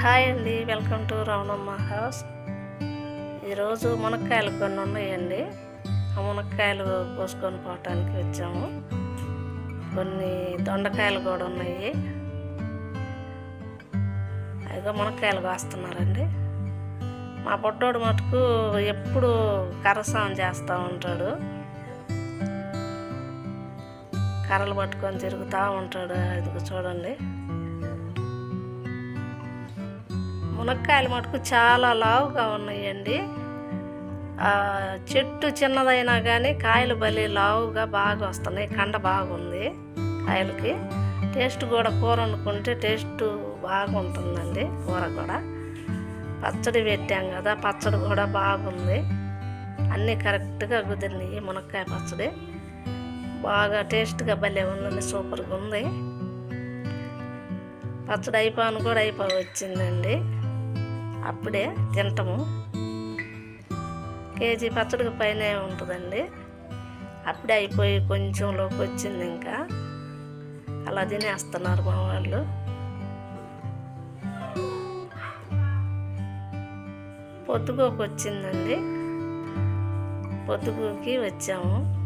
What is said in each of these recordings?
Hi అండి welcome to Ravanamma house. ఈరోజు మునక్కాయలు కొన్ని ఉన్నాయండి. ఆ మునక్కాయలు కోసుకొని పోవటానికి వచ్చాము. కొన్ని దొండకాయలు కూడా ఉన్నాయి. అదిగో మునక్కాయలు కాస్తున్నారండి. మా పొట్టోడు మటుకు ఎప్పుడు కరసాం చేస్తూ ఉంటాడు. కర్రలు పట్టుకొని తిరుగుతూ ఉంటాడు. అది చూడండి. మునక్కాయలు మటుకు చాలా లావుగా ఉన్నాయండి. చెట్టు చిన్నదైనా కానీ కాయలు భలే లావుగా బాగా వస్తున్నాయి. కండ బాగుంది కాయలకి. టేస్ట్ కూడా కూర వండుకుంటే టేస్ట్ బాగుంటుందండి కూర కూడా. పచ్చడి పెట్టాం కదా పచ్చడి కూడా బాగుంది. అన్నీ కరెక్ట్గా కుదిరినాయి మునక్కాయ పచ్చడి. బాగా టేస్ట్గా భలే ఉందండి సూపర్గా ఉంది. పచ్చడి అయిపోను కూడా అయిపో వచ్చిందండి అప్పుడే తింటాము. కేజీ పచ్చడికి పైన ఉంటుందండి అప్పుడే అయిపోయి కొంచెంలోకి వచ్చింది ఇంకా. అలా తినేస్తున్నారు మా వాళ్ళు. పొద్దుగోకు వచ్చిందండి. పొద్దుగోకి వచ్చాము.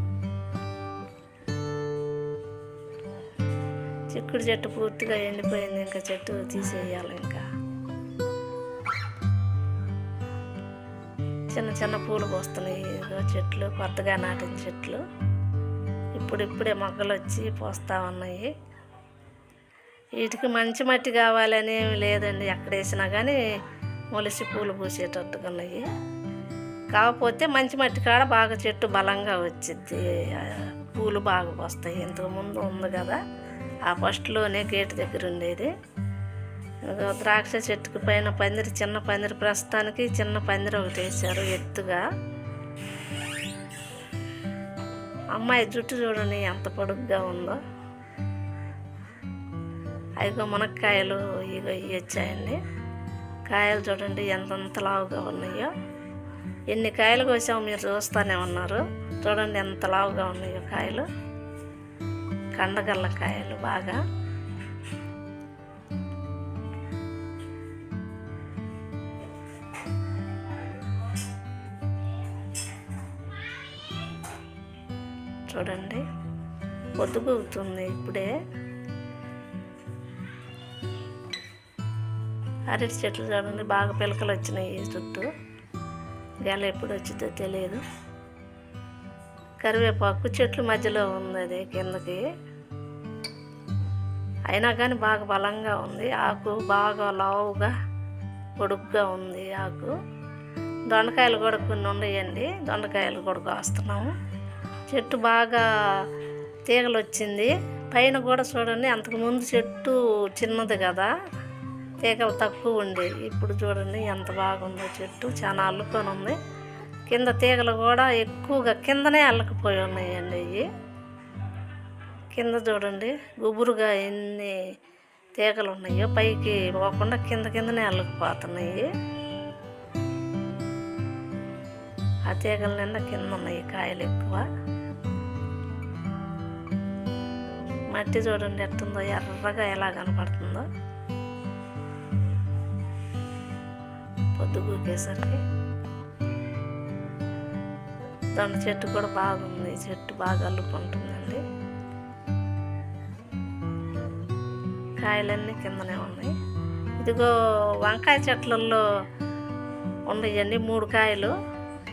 చిక్కుడు చెట్టు పూర్తిగా ఎండిపోయింది ఇంకా చెట్టు తీసేయాలి ఇంకా. చిన్న చిన్న పూలు పోస్తున్నాయి. చెట్లు కొత్తగా నాటిన చెట్లు. ఇప్పుడిప్పుడే మొగ్గలు వచ్చి పోస్తూ ఉన్నాయి. వీటికి మంచి మట్టి కావాలని ఏమి లేదండి. ఎక్కడ వేసినా కానీ మొలిసి పూలు పూసేటట్టుగా ఉన్నాయి. కాకపోతే మంచి మట్టి కాడ బాగా చెట్టు బలంగా వచ్చింది పూలు బాగా వస్తాయి ఇంతకు ముందు ఉంది కదా ఆ ఫస్ట్లోనే గేటు దగ్గర ఉండేది. ద్రాక్ష చెట్టుకు పైన పందిరి చిన్న పందిరి ప్రస్తుతానికి చిన్న పందిరి ఒకటి వేశారు ఎత్తుగా. అమ్మాయి జుట్టు చూడండి ఎంత పొడుగ్గా ఉందో. అయిగో మునక్కాయలు ఇగో ఇవి వచ్చాయండి. కాయలు చూడండి ఎంతంత లావుగా ఉన్నాయో. ఎన్ని కాయలు కోసామో మీరు చూస్తూనే ఉన్నారు. చూడండి ఎంత లావుగా ఉన్నాయో కాయలు. కండగల్ల కాయలు బాగా. చూడండి. పొద్దుగుతుంది ఇప్పుడే. అరటి చెట్లు చూడండి బాగా పిలకలు వచ్చినాయి చుట్టూ. గెల ఎప్పుడు వచ్చిందో తెలియదు. కరివేపాకు చెట్లు మధ్యలో ఉంది అది కిందకి. అయినా కానీ బాగా బలంగా ఉంది. ఆకు బాగా లావుగా పొడుగ్గా ఉంది ఆకు. దొండకాయలు కూడా కొన్ని ఉన్నాయండి. దొండకాయలు కూడా కాస్తున్నాము. చెట్టు బాగా తీగలు వచ్చింది పైన కూడా చూడండి అంతకుముందు చెట్టు చిన్నది కదా. తీగలు తక్కువ ఉండేవి ఇప్పుడు చూడండి ఎంత బాగుందో చెట్టు. చాలా అల్లుకొని ఉంది. కింద తీగలు కూడా ఎక్కువగా కిందనే అల్లకపోయి ఉన్నాయండి అవి కింద చూడండి గుబురుగా ఎన్ని తీగలు ఉన్నాయో పైకి పోకుండా కింద కిందనే అల్లకపోతున్నాయి. ఆ తీగల నిండా కింద ఉన్నాయి కాయలు ఎక్కువ. మట్టి చూడండి ఎట్టుందో ఎర్రగా ఎలా కనపడుతుందో. పొద్దు గూకేసరికి దొండ చెట్టు కూడా బాగుంది. చెట్టు బాగా అల్లుకుంటుందండి. కాయలన్నీ కిందనే ఉన్నాయి. ఇదిగో వంకాయ చెట్లలో ఉన్నాయండి మూడు కాయలు.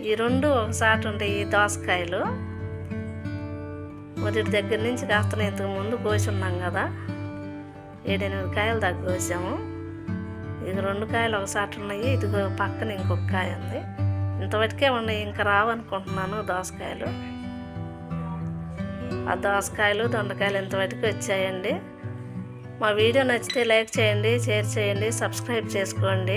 ఈ రెండు ఒకసారి ఉంటాయి ఈ దోసకాయలు. మొదటి దగ్గర నుంచి కాస్తనే ఇంతకు ముందు కోసి కదా. ఏడెనిమిది కాయలు దగ్గర కోసాము. ఇది రెండు కాయలు ఒకసారి ఉన్నాయి. ఇదిగో పక్కన ఇంకొక కాయ ఉంది. ఇంతవరకే ఉన్నాయి. ఇంకా రావనుకుంటున్నాను దోసకాయలు. ఆ దోసకాయలు దొండకాయలు ఇంతవరకు వచ్చాయండి. మా వీడియో నచ్చితే లైక్ చేయండి షేర్ చేయండి సబ్స్క్రైబ్ చేసుకోండి.